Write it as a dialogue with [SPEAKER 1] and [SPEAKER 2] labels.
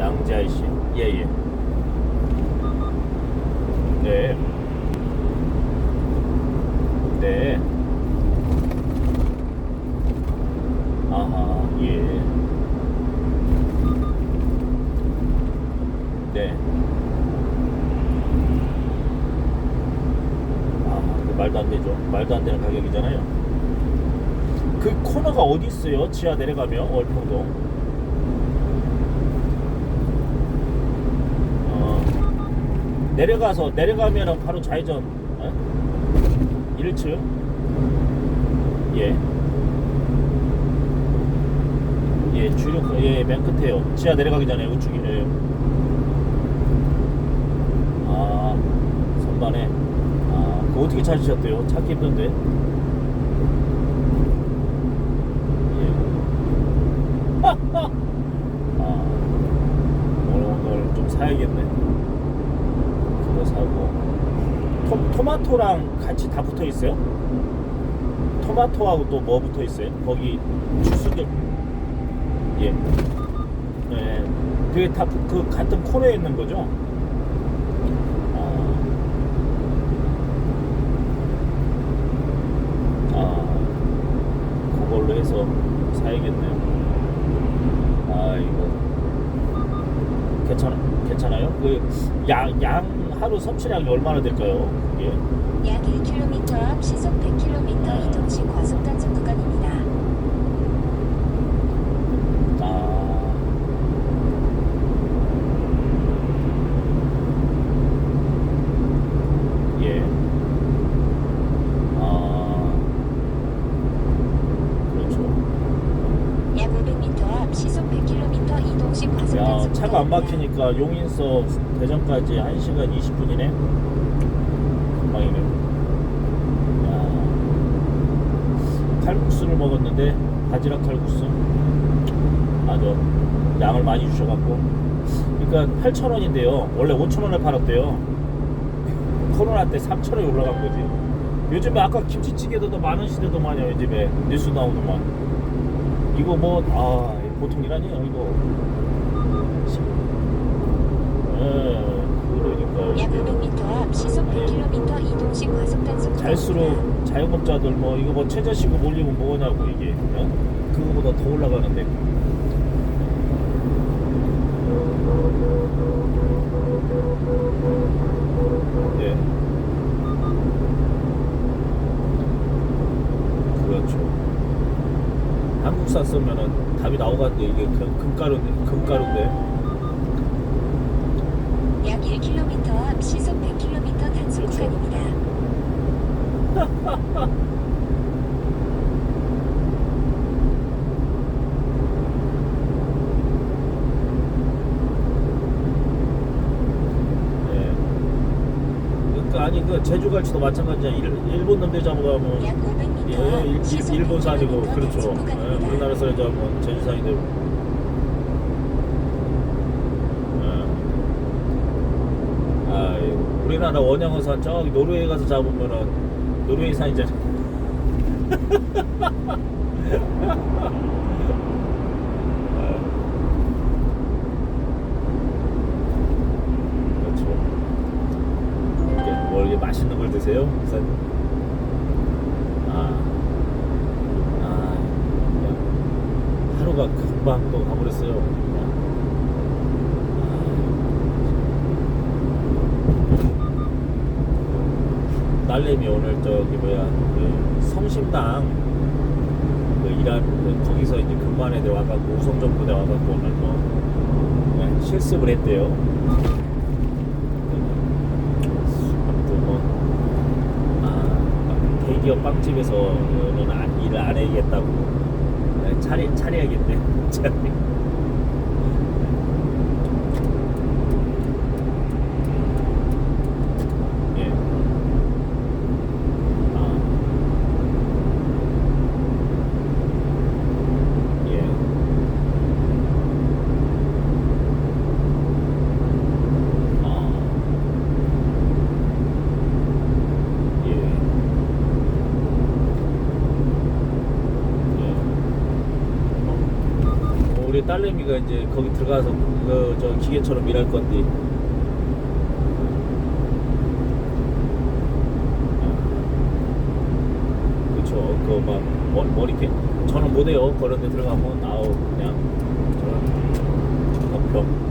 [SPEAKER 1] 양재아 씨. 예, 예. 네. 네. 아하, 예. 네. 아, 그 말도 안 되죠. 말도 안 되는 가격이잖아요. 그 코너가 어디 있어요? 지하 내려가면 월평동. 어, 내려가서 내려가면은 바로 좌회전. 어? 1층. 예. 예, 주력 예, 맨 끝에요. 지하 내려가기 전에 우측이 예. 아, 선반에. 아, 그거 어떻게 찾으셨대요? 찾기 힘든데. 예. 아, 오늘 좀 사야겠네. 토, 토마토랑 같이 다 붙어 있어요? 토마토하고 또 뭐 붙어 있어요? 거기 주스들. 예. 네. 그게 다 그 같은 코너에 있는 거죠? 아, 아, 그걸로 해서 사야겠네요. 아, 이거. 괜찮아, 괜찮아요? 그, 양, 양 하루 섭취량이 얼마나 될까요? 그게?
[SPEAKER 2] 약 1km 앞 시속 100km 이동 시 과속 단속 구간입니다.
[SPEAKER 1] 아. 예. 아. 그렇죠.
[SPEAKER 2] 약 500m 앞 시속 100km 이동 시 과속
[SPEAKER 1] 야,
[SPEAKER 2] 단속
[SPEAKER 1] 차가 안. 막히니까 용인서 대전까지 1시간 20분이네. 금방이네. 야. 칼국수를 먹었는데 바지락 칼국수. 아주 양을 많이 주셔갖고. 그러니까 8,000원인데요. 원래 5,000원에 팔았대요. 코로나 때 3,000원이 올라간 거지. 요즘에 아까 김치찌개도 더 만원 시대도 많이 요즘에 뉴스 나오더만. 이거 뭐, 아, 보통 일 아니에요, 이거. 예, 그러니까
[SPEAKER 2] 약 500m 앞 시속 100km 이동 시 과속 단속
[SPEAKER 1] 갈수록
[SPEAKER 2] 구간입니다.
[SPEAKER 1] 자영업자들 뭐 이거 뭐 최저시급 올리면 뭐냐고 이게 어? 그거보다 더 올라가는데 네 그렇죠 한국산 쓰면은 답이 나오겠는데 이게 금, 금가루인데 금가루인데
[SPEAKER 2] 약 1km 앞 시속 100km 단속. 구간입니다.
[SPEAKER 1] 네. 그러니까 아니 그 제주갈치도 마찬가지야 일, 일본
[SPEAKER 2] 약 500m
[SPEAKER 1] 예, 일, 일, 일 본 산이고
[SPEAKER 2] 100km
[SPEAKER 1] 그렇죠. 예,
[SPEAKER 2] 구간입니다.
[SPEAKER 1] 우리나라에서 잡으면 제주산인데. 예. 아이고, 우리나라 원양어산 저기 노르웨이 가서 잡으면은 노르웨이 산이잖아. 그렇죠. 이렇게 뭐 이렇게 맛있는 걸 드세요, 목사님? 아, 아, 그냥 하루가 금방 또 가버렸어요. 그냥. 아. 딸내미 오늘 저기 뭐야 그 성심당 그 일한 그 거기서 이제 근무한 애들 와갖고 우성정부대 와갖고 오늘 뭐 그냥 실습을 했대요. 아무튼 뭐 아, 대기업 빵집에서는 안- 일을 안 해야겠다고. 네, 차리, 차려야겠대 차리. 예. 아. 예. 아. 예. 예. 어, 우리 딸내미가 이제 거기 들어가서 그 저 기계처럼 일할 건데. 그쵸. 그막 머리 이렇게 저는 못해요. 그런데 들어가면 아우 그냥 저는 덮여.